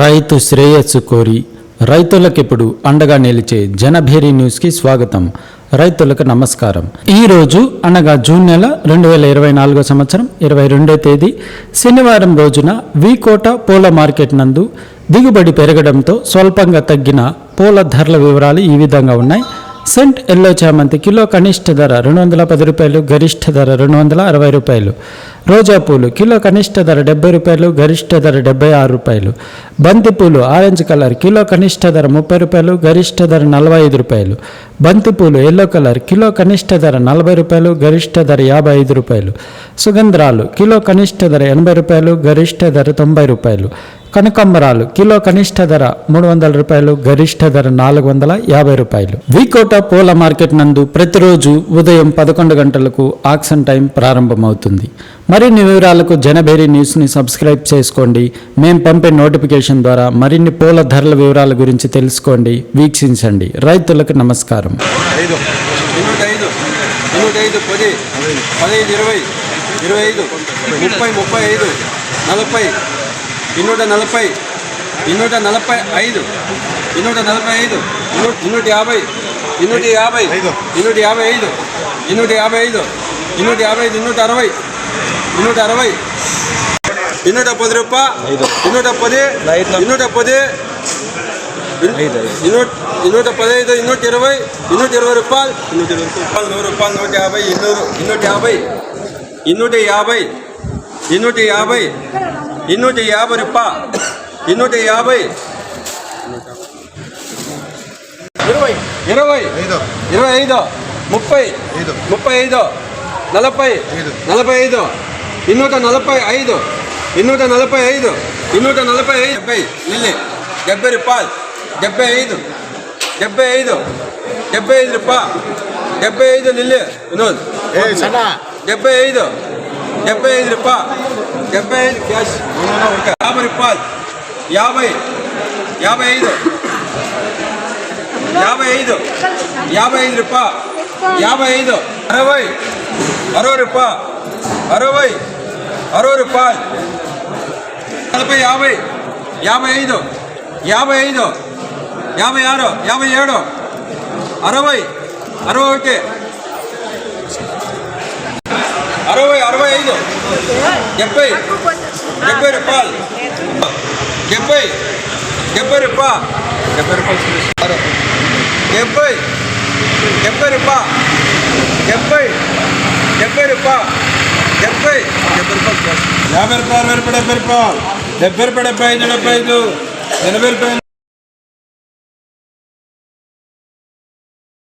రైతు శ్రేయస్సు కోరి రైతులకిప్పుడు అండగా నిలిచే జనభేరి న్యూస్కి స్వాగతం. రైతులకు నమస్కారం. ఈరోజు అనగా జూన్ నెల రెండు వేల ఇరవై నాలుగో సంవత్సరం ఇరవై రెండో తేదీ శనివారం రోజున వీకోట పూల మార్కెట్ నందు దిగుబడి పెరగడంతో స్వల్పంగా తగ్గిన పూల ధరల వివరాలు ఈ విధంగా ఉన్నాయి. సెంట్ ఎల్లో చామంతి కిలో కనిష్ట ధర రెండు వందల పది రూపాయలు గరిష్ట ధర రెండు వందల అరవై రూపాయలు. రోజా పూలు కిలో కనిష్ట ధర డెబ్బై రూపాయలు గరిష్ట ధర డెబ్బై ఆరు రూపాయలు. బంతి పూలు ఆరెంజ్ కలర్ కిలో కనిష్ట ధర ముప్పై రూపాయలు గరిష్ట ధర నలభై ఐదు రూపాయలు. బంతి పూలు ఎల్లో కలర్ కిలో కనిష్ట ధర నలభై రూపాయలు గరిష్ట ధర యాభై ఐదు రూపాయలు. సుగంధరాలు కిలో కనిష్ట ధర ఎనభై రూపాయలు గరిష్ట ధర తొంభై రూపాయలు. కనకాంబరాలు కిలో కనిష్ట ధర మూడు వందల రూపాయలు గరిష్ట ధర నాలుగు వందల యాభై రూపాయలు. వికోట పూల మార్కెట్ నందు ప్రతిరోజు ఉదయం పదకొండు గంటలకు ఆక్షన్ టైం ప్రారంభమవుతుంది. మరిన్ని వివరాలకు జనబేరి న్యూస్ని సబ్స్క్రైబ్ చేసుకోండి. మేము పంపే నోటిఫికేషన్ ద్వారా మరిన్ని పూల ధరల వివరాల గురించి తెలుసుకోండి. వీక్షించండి. రైతులకు నమస్కారం. ఐదు ఇన్నూట ఐదు ఇన్నూట ఐదు పది. పదహైదు ఇరవై. ఇరవై ఐదు ముప్పై ముప్పై ఐదు నలభై. ఇన్నూట నలభై. ఇన్నూట నలభై ఐదు ఇన్నూట నలభై ఐదు ఇన్నూ- ఇన్నూట యాభై. ఇన్నూట యాభై. ఇన్నూట యాభై ఐదు ఇన్నూట యాభై ఐదు ఇన్నూట యాభై ఐదు ఇన్నూట అరవై. ఇన్నూట అరవై ఇన్నూట పది రూపాయ ఇన్నూట పది ఇన్నూట పది ఇన్నూట ఇన్నూట పదహైదు ఇన్నూట ఇరవై ఇన్నూట ఇరవై రూపాయలు ఇన్నూట ఇరవై రూపాయలు నూరు రూపాయలు నూట యాభై ఇన్నూరు ఇన్నూట యాభై ఇన్నూట యాభై ఇన్నూట యాభై ఇన్నూట యాభై రూపాయలు ఇన్నూట యాభై ఇరవై ఇరవై ఇరవై ఐదు ముప్పై ముప్పై ఐదు నలభై నలభై ఐదు ఇన్నూట నలభై ఐదు. ఇన్నూట నలభై ఐదు. ఇన్నూట నలభై ఐదు. డెబ్బై. నిల్లి. డెబ్బై రూపాయలు. డెబ్బై ఐదు. డెబ్బై ఐదు. డెబ్బై ఐదు రూపాయలు డెబ్బై ఐదు నిల్లి. వినోద్. డెబ్బై ఐదు. డెబ్బై ఐదు రూపాయలు డెబ్బై ఐదు క్యాష్. యాభై రూపాయలు. యాభై. యాభై ఐదు. యాభై ఐదు. యాభై ఐదు రూపా. యాభై ఐదు. అరవై. అరవై రూపా. అరవై. అరవై రూపాయలు. నలభై యాభై యాభై ఐదు యాభై ఐదు యాభై ఆరు యాభై ఏడు అరవై అరవై ఒకటి. అరవై అరవై ఐదు డెబ్బై డెబ్బై రూపాయలు. డెబ్బై డెబ్బై రూపాయ డెబ్బై రూపాయలు డెబ్బై డెబ్బై రూపా. డెబ్బై డెబ్బై రూపా. యాభై రూపాయలు అరవై రూపాయలు డెబ్బై రూపాయలు డెబ్బై రూపాయలు డెబ్బై ఐదు డెబ్బై ఐదు ఎనభై రూపాయలు.